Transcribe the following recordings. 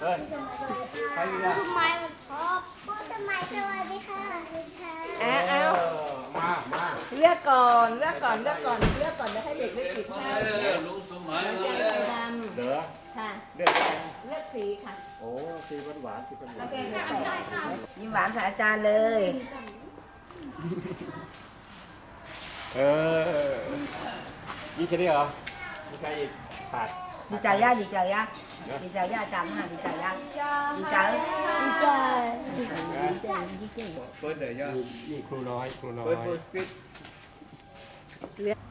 เฮ้ยไปดีละทำไมมันชอบพูดทำไมสวัสดีค่ะสวัสดีค่ะอะเอามามาเลือกก่อนเลือกก่อนเลือกก่อนเลือกก่อนเดี๋ยวให้เด็กได้ติดให้ลุงสมัยน้ำเลแกงยไข่ดเด้อำค่ะ เลือกอะไรเลือกสีค่ะโอ้สีหวานหวานสีหวานหวานน้ำแกงไข่ดำยิ้มหวานใส่อาจารย์เลยเออนี่แค่นี้เหรอมีใครอีกขาด ดีใจย่าดีใจย่าดีใจย่าอาจารย์นะดีใจย่าดีใจดีใจ เปิดเลยย่านี่นี่ครูน้อยครูน้อย เปิดเปิดปิด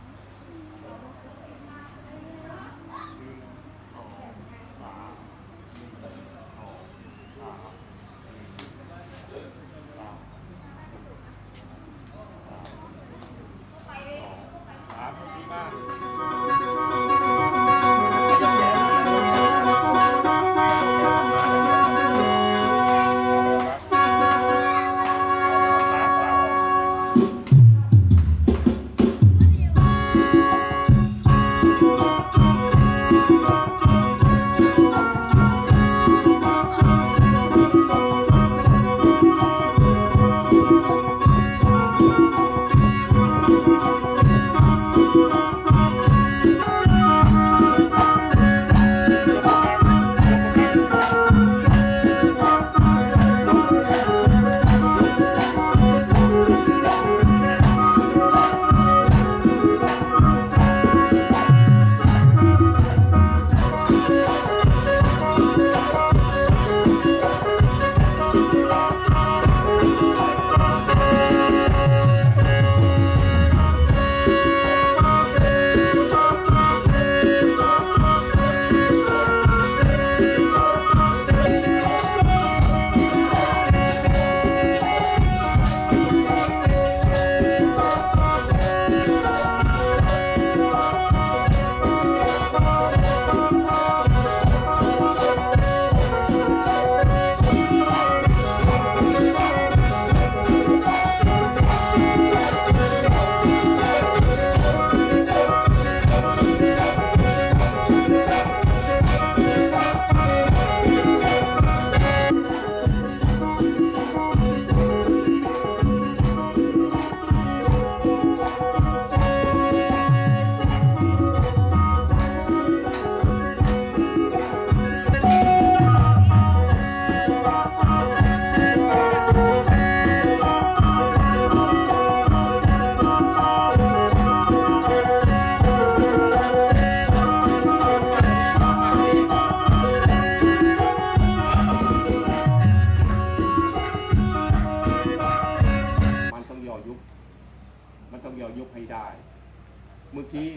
เมื่อกี้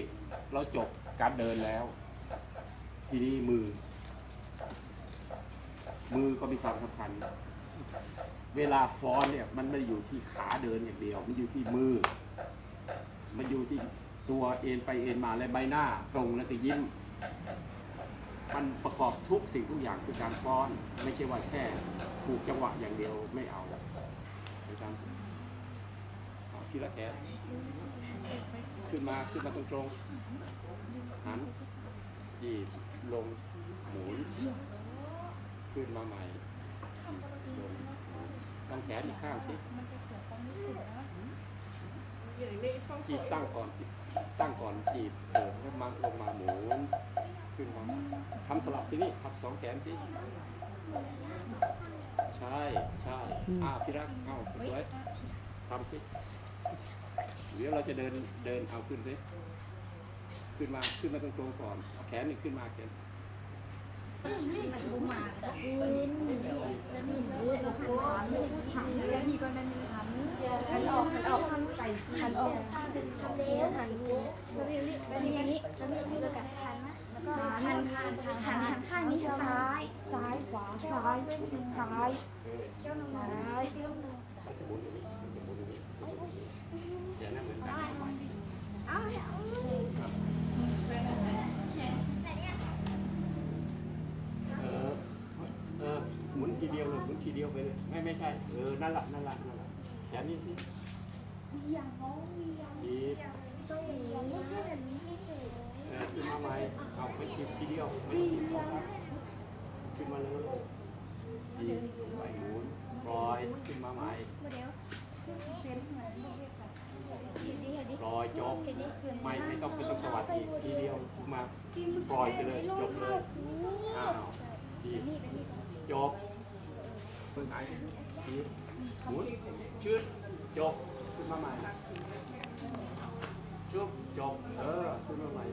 เราจบการเดินแล้ว ทีนี้มือ มือก็มีความสำคัญ เวลาฟ้อนเนี่ย มันไม่อยู่ที่ขาเดินอย่างเดียว มันอยู่ที่มือ มันอยู่ที่ตัวเอ็นไปเอ็นมาและใบหน้า ตรงและก็ยิ้ม มันประกอบทุกสิ่งทุกอย่างคือการฟ้อน ไม่ใช่ว่าแค่ถูกจังหวะอย่างเดียวไม่เอาไปตามเอาทีละแขน ขึ้นมาขึ้นมาตรงตรงๆหันจีบลงหมุนขึ้นมาใหม่จีบลงหมุนตั้งแขนอีกข้างสิจีบตั้งก่อนจีบตั้งก่อนจีบเออแล้วมาลงมาหมุนขึ้นมาใหม่ทำสลับที่นี่ทับสองแขนสิใช่ใช่อ้าวที่รักเอ้าสวยทำสิ เดี๋ยวเราจะเดินเดินเอาขึ้นสิขึ้นมาขึ้นมาตรงๆก่อนเอาแขนนี่ขึ้นมาแขนหันออกหันออกไปหันออกหันเลี้ยวหันเลี้ยวแล้วนี่แล้วนี่แล้วนี่แล้วนี่แล้วกันหันนะแล้วก็หันหันหันหันหันข้างนี้ซ้าย ซ้ายขวาซ้ายซ้าย เออออหมุนทีเดียวเลยหมุนทีเดียวไปเลยไม่ไม่ใช่เออนั่นหละนั่นหละนั่นหละแถมนี้สิมีอย่างมีอย่างต้อมีอย่างไม่ใช่แบบนี้ไม่ใช่เออขึ้นมาไหมเอาไปชิมทีเดียวไม่ชิมสองครั้งขึ้นมาเลยดีไปหมุนปล่อยขึ้นมาใหม่เดี๋ยวขึ้นเป็นเหมือน ลอยจบไม่ไม่ต้องไม่ต้องสวัสดีทีเดียวมาปล่อยไปเลยจบเลยอ้าวดีจบเพิ่งหายดีหมุนชืดจบขึ้นมาใหม่ชุบจบเออขึ้นมาใหม่